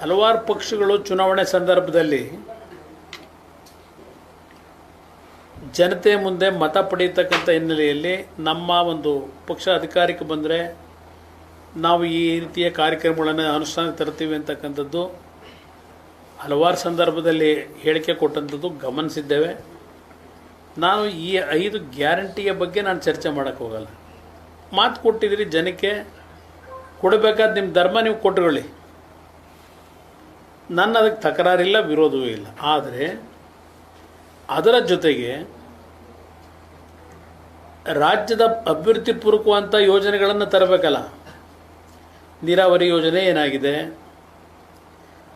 ಹಲವಾರು ಪಕ್ಷಗಳು ಚುನಾವಣೆ ಸಂದರ್ಭದಲ್ಲಿ ಜನತೆ ಮುಂದೆ ಮತ ಪಡೆಯತಕ್ಕಂಥ ಹಿನ್ನೆಲೆಯಲ್ಲಿ ನಮ್ಮ ಒಂದು ಪಕ್ಷ ಅಧಿಕಾರಕ್ಕೆ ಬಂದರೆ ನಾವು ಈ ರೀತಿಯ ಕಾರ್ಯಕ್ರಮಗಳನ್ನು ಅನುಷ್ಠಾನ ತರ್ತೀವಿ ಅಂತಕ್ಕಂಥದ್ದು ಹಲವಾರು ಸಂದರ್ಭದಲ್ಲಿ ಹೇಳಿಕೆ ಕೊಟ್ಟಂಥದ್ದು ಗಮನಿಸಿದ್ದೇವೆ. ನಾನು ಈ ಐದು ಗ್ಯಾರಂಟಿಯ ಬಗ್ಗೆ ನಾನು ಚರ್ಚೆ ಮಾಡೋಕ್ಕೆ ಹೋಗಲ್ಲ. ಮಾತು ಕೊಟ್ಟಿದ್ದೀರಿ ಜನಕ್ಕೆ, ಕೊಡಬೇಕಾದ ನಿಮ್ಮ ಧರ್ಮ ನೀವು ಕೊಟ್ಟುಕೊಳ್ಳಿ ನನ್ನ ಅದಕ್ಕೆ ತಕರಾರಿಲ್ಲ, ವಿರೋಧವೂ ಇಲ್ಲ. ಆದರೆ ಅದರ ಜೊತೆಗೆ ರಾಜ್ಯದ ಅಭಿವೃದ್ಧಿ ಪೂರ್ವಕವಂಥ ಯೋಜನೆಗಳನ್ನು ತರಬೇಕಲ್ಲ. ನೀರಾವರಿ ಯೋಜನೆ ಏನಾಗಿದೆ?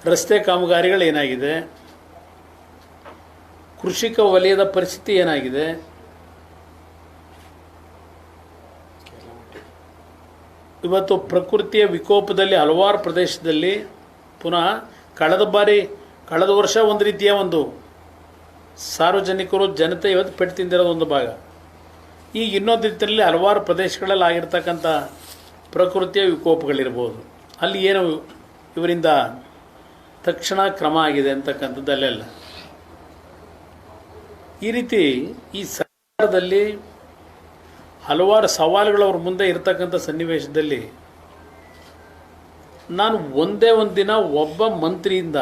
ರಸ್ತೆ ಕಾಮಗಾರಿಗಳು ಏನಾಗಿದೆ? ಕೃಷಿಕ ವಲಯದ ಪರಿಸ್ಥಿತಿ ಏನಾಗಿದೆ? ಇವತ್ತು ಪ್ರಕೃತಿಯ ವಿಕೋಪದಲ್ಲಿ ಹಲವಾರು ಪ್ರದೇಶದಲ್ಲಿ ಪುನಃ ಕಳೆದ ಬಾರಿ, ಕಳೆದ ವರ್ಷ ಒಂದು ರೀತಿಯ ಒಂದು ಸಾರ್ವಜನಿಕರು ಜನತೆ ಇವತ್ತು ಪೆಟ್ಟು ತಿಂದಿರೋದು ಒಂದು ಭಾಗ. ಈಗ ಇನ್ನೊಂದು ರೀತಿಯಲ್ಲಿ ಹಲವಾರು ಪ್ರದೇಶಗಳಲ್ಲಿ ಆಗಿರ್ತಕ್ಕಂಥ ಪ್ರಕೃತಿಯ ವಿಕೋಪಗಳಿರ್ಬೋದು. ಅಲ್ಲಿ ಏನು ಇವರಿಂದ ತಕ್ಷಣ ಕ್ರಮ ಆಗಿದೆ ಅಂತಕ್ಕಂಥದ್ದು ಅಲ್ಲೆಲ್ಲ ಈ ರೀತಿ ಈ ಸರ್ಕಾರದಲ್ಲಿ ಹಲವಾರು ಸವಾಲುಗಳು ಅವ್ರ ಮುಂದೆ ಇರತಕ್ಕಂಥ ಸನ್ನಿವೇಶದಲ್ಲಿ ನಾನು ಒಂದೇ ಒಂದು ದಿನ ಒಬ್ಬ ಮಂತ್ರಿಯಿಂದ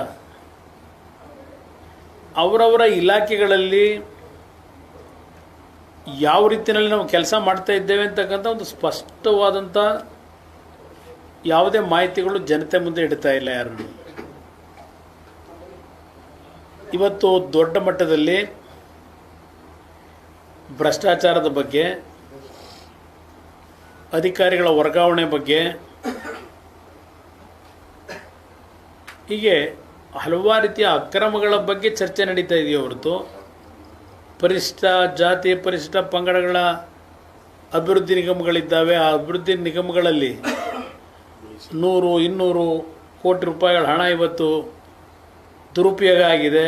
ಅವರವರ ಇಲಾಖೆಗಳಲ್ಲಿ ಯಾವ ರೀತಿಯಲ್ಲಿ ನಾವು ಕೆಲಸ ಮಾಡ್ತಾ ಇದ್ದೇವೆ ಅಂತಕ್ಕಂಥ ಒಂದು ಸ್ಪಷ್ಟವಾದಂಥ ಯಾವುದೇ ಮಾಹಿತಿಗಳು ಜನತೆ ಮುಂದೆ ಇಡ್ತಾ ಇಲ್ಲ ಯಾರನ್ನು. ಇವತ್ತು ದೊಡ್ಡ ಮಟ್ಟದಲ್ಲಿ ಭ್ರಷ್ಟಾಚಾರದ ಬಗ್ಗೆ, ಅಧಿಕಾರಿಗಳ ವರ್ಗಾವಣೆ ಬಗ್ಗೆ ಹೀಗೆ ಹಲವಾರು ರೀತಿಯ ಅಕ್ರಮಗಳ ಬಗ್ಗೆ ಚರ್ಚೆ ನಡೀತಾ ಇದೆಯೇ ಹೊರತು ಪರಿಶಿಷ್ಟ ಜಾತಿ ಪರಿಶಿಷ್ಟ ಪಂಗಡಗಳ ಅಭಿವೃದ್ಧಿ ನಿಗಮಗಳಿದ್ದಾವೆ. ಆ ಅಭಿವೃದ್ಧಿ ನಿಗಮಗಳಲ್ಲಿ ನೂರು, ಇನ್ನೂರು ಕೋಟಿ ರೂಪಾಯಿಗಳ ಹಣ ಇವತ್ತು ದುರುಪಯೋಗ ಆಗಿದೆ.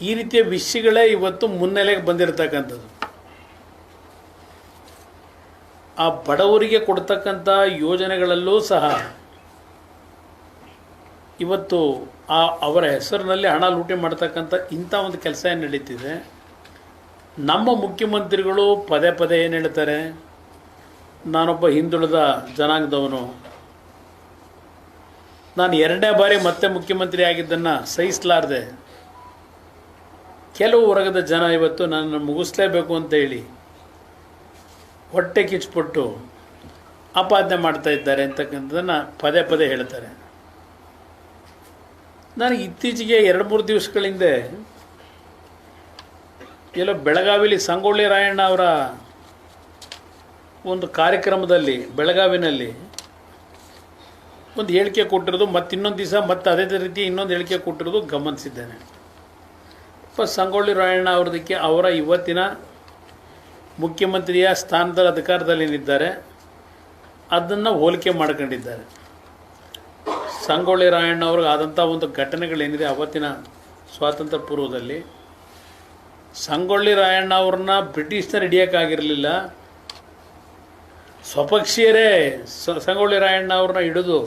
ಈ ರೀತಿಯ ವಿಷಯಗಳೇ ಇವತ್ತು ಮುನ್ನೆಲೆಗೆ ಬಂದಿರತಕ್ಕಂಥದ್ದು. ಆ ಬಡವರಿಗೆ ಕೊಡ್ತಕ್ಕಂಥ ಯೋಜನೆಗಳಲ್ಲೂ ಸಹ ಇವತ್ತು ಆ ಅವರ ಹೆಸರಿನಲ್ಲಿ ಹಣ ಲೂಟಿ ಮಾಡ್ತಕ್ಕಂಥ ಇಂಥ ಒಂದು ಕೆಲಸ ಏನು ನಡೀತಿದೆ? ನಮ್ಮ ಮುಖ್ಯಮಂತ್ರಿಗಳು ಪದೇ ಪದೇ ಏನು ಹೇಳ್ತಾರೆ? ನಾನೊಬ್ಬ ಹಿಂದುಳಿದ ಜನಾಂಗದವನು. ನಾನು ಎರಡನೇ ಬಾರಿ ಮತ್ತೆ ಮುಖ್ಯಮಂತ್ರಿ ಆಗಿದ್ದನ್ನು ಸಹಿಸಲಾರ್ದೆ, ಕೆಲವು ವರ್ಗದ ಜನ ಇವತ್ತು ನನ್ನನ್ನು ಮುಗಿಸ್ಲೇಬೇಕು ಅಂತ ಹೇಳಿ ಹೊಟ್ಟೆ ಕಿಚ್ಚಿಬಿಟ್ಟು ಆಪಾದನೆ ಮಾಡ್ತಾ ಇದ್ದಾರೆ ಅಂತಕ್ಕಂಥದ್ದನ್ನು ಪದೇ ಪದೇ ಹೇಳ್ತಾರೆ. ನಾನು ಇತ್ತೀಚೆಗೆ ಎರಡು ಮೂರು ದಿವಸಗಳ ಹಿಂದೆ ಎಲ್ಲೋ ಬೆಳಗಾವಿಲಿ ಸಂಗೊಳ್ಳಿ ರಾಯಣ್ಣ ಅವರ ಒಂದು ಕಾರ್ಯಕ್ರಮದಲ್ಲಿ, ಬೆಳಗಾವಿನಲ್ಲಿ ಒಂದು ಹೇಳಿಕೆ ಕೊಟ್ಟಿರೋದು ಮತ್ತು ಇನ್ನೊಂದು ದಿವಸ ಮತ್ತೆ ಅದೇ ರೀತಿ ಇನ್ನೊಂದು ಹೇಳಿಕೆ ಕೊಟ್ಟಿರೋದು ಗಮನಿಸಿದ್ದೇನೆ. ಪ ಸಂಗೊಳ್ಳಿ ರಾಯಣ್ಣ ಅವ್ರದಕ್ಕೆ ಅವರ ಇವತ್ತಿನ ಮುಖ್ಯಮಂತ್ರಿಯ ಸ್ಥಾನದ ಅಧಿಕಾರದಲ್ಲಿ ಏನಿದ್ದಾರೆ ಅದನ್ನು ಹೋಲಿಕೆ ಮಾಡ್ಕೊಂಡಿದ್ದಾರೆ. ಸಂಗೊಳ್ಳಿ ರಾಯಣ್ಣ ಅವ್ರಿಗೆ ಆದಂಥ ಒಂದು ಘಟನೆಗಳೇನಿದೆ ಅವತ್ತಿನ ಸ್ವಾತಂತ್ರ್ಯ ಪೂರ್ವದಲ್ಲಿ ಸಂಗೊಳ್ಳಿ ರಾಯಣ್ಣ ಅವ್ರನ್ನ ಬ್ರಿಟಿಷ್ನರು ಹಿಡಿಯೋಕ್ಕಾಗಿರಲಿಲ್ಲ. ಸ್ವಪಕ್ಷೀಯರೇ ಸಂಗೊಳ್ಳಿ ರಾಯಣ್ಣ ಅವ್ರನ್ನ ಹಿಡಿದು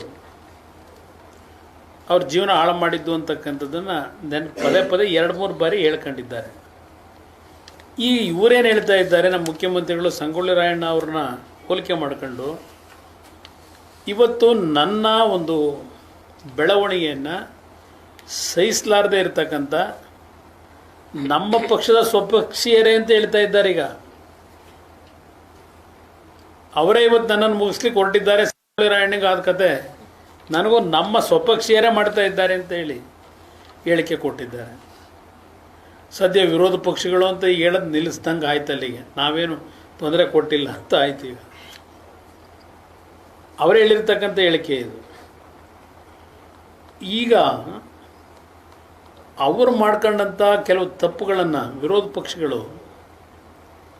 ಅವ್ರ ಜೀವನ ಹಾಳು ಮಾಡಿದ್ದು ಅಂತಕ್ಕಂಥದ್ದನ್ನು ನೆನ್, ಪದೇ ಪದೇ ಎರಡು ಮೂರು ಬಾರಿ ಹೇಳ್ಕೊಂಡಿದ್ದಾರೆ. ಈ ಇವರೇನು ಹೇಳ್ತಾ ಇದ್ದಾರೆ, ನಮ್ಮ ಮುಖ್ಯಮಂತ್ರಿಗಳು ಸಂಗೊಳ್ಳಿ ರಾಯಣ್ಣ ಅವ್ರನ್ನ ಹೋಲಿಕೆ ಮಾಡ್ಕೊಂಡು ಇವತ್ತು ನನ್ನ ಒಂದು ಬೆಳವಣಿಗೆಯನ್ನು ಸಹಿಸಲಾರ್ದೆ ಇರತಕ್ಕಂಥ ನಮ್ಮ ಪಕ್ಷದ ಸ್ವಪಕ್ಷೀಯರೇ ಅಂತ ಹೇಳ್ತಾ ಇದ್ದಾರೆ ಈಗ. ಅವರೇ ಇವತ್ತು ನನ್ನನ್ನು ಮುಗಿಸ್ಲಿಕ್ಕೆ ಹೊರಟಿದ್ದಾರೆ. ರಾಯಣ್ಣಗೆ ಆದ ಕತೆ. ನನಗೂ ನಮ್ಮ ಸ್ವಪಕ್ಷೀಯರೇ ಮಾಡ್ತಾ ಇದ್ದಾರೆ ಅಂತ ಹೇಳಿ ಹೇಳಿಕೆ ಕೊಟ್ಟಿದ್ದಾರೆ. ಸದ್ಯ ವಿರೋಧ ಪಕ್ಷಗಳು ಅಂತ ಹೇಳೋದು ನಿಲ್ಲಿಸ್ದಂಗೆ ಆಯ್ತು ಅಲ್ಲಿಗೆ ನಾವೇನು ತೊಂದರೆ ಕೊಟ್ಟಿಲ್ಲ ಅಂತ ಆಯ್ತು ಈಗ. ಅವರು ಹೇಳಿರ್ತಕ್ಕಂಥ ಹೇಳಿಕೆ ಇದು. ಈಗ ಅವರು ಮಾಡ್ಕೊಂಡಂಥ ಕೆಲವು ತಪ್ಪುಗಳನ್ನು ವಿರೋಧ ಪಕ್ಷಗಳು